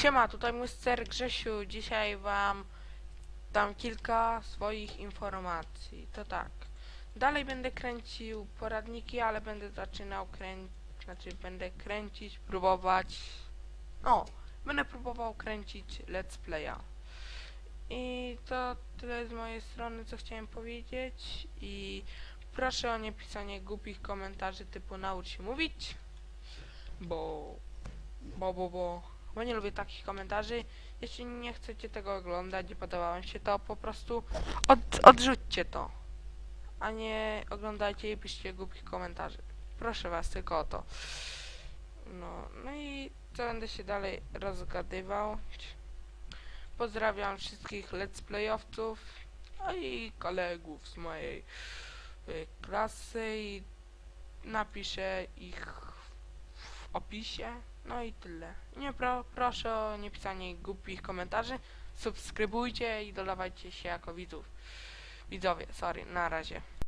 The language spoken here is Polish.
Siema, tutaj Mr. Grzesiu. Dzisiaj wam dam kilka swoich informacji. To tak. Dalej będę kręcił poradniki, ale będę zaczynał kręcić, znaczy będę kręcić, próbować. No, będę próbował kręcić let's playa. I to tyle z mojej strony, co chciałem powiedzieć. I proszę o nie pisanie głupich komentarzy typu naucz się mówić. Bo bo, bo, bo, bo nie lubię takich komentarzy. Jeśli nie chcecie tego oglądać, nie podoba wam się to, po prostu od, odrzućcie to. A nie oglądajcie i piszcie głupich komentarzy. Proszę was tylko o to. No, no i co będę się dalej rozgadywał. Pozdrawiam wszystkich let's playowców, a i kolegów z mojej y, klasy i napiszę ich w opisie. No i tyle. Nie pro, proszę o nie pisanie głupich komentarzy. Subskrybujcie i dodawajcie się jako widzów. Widzowie, sorry, na razie.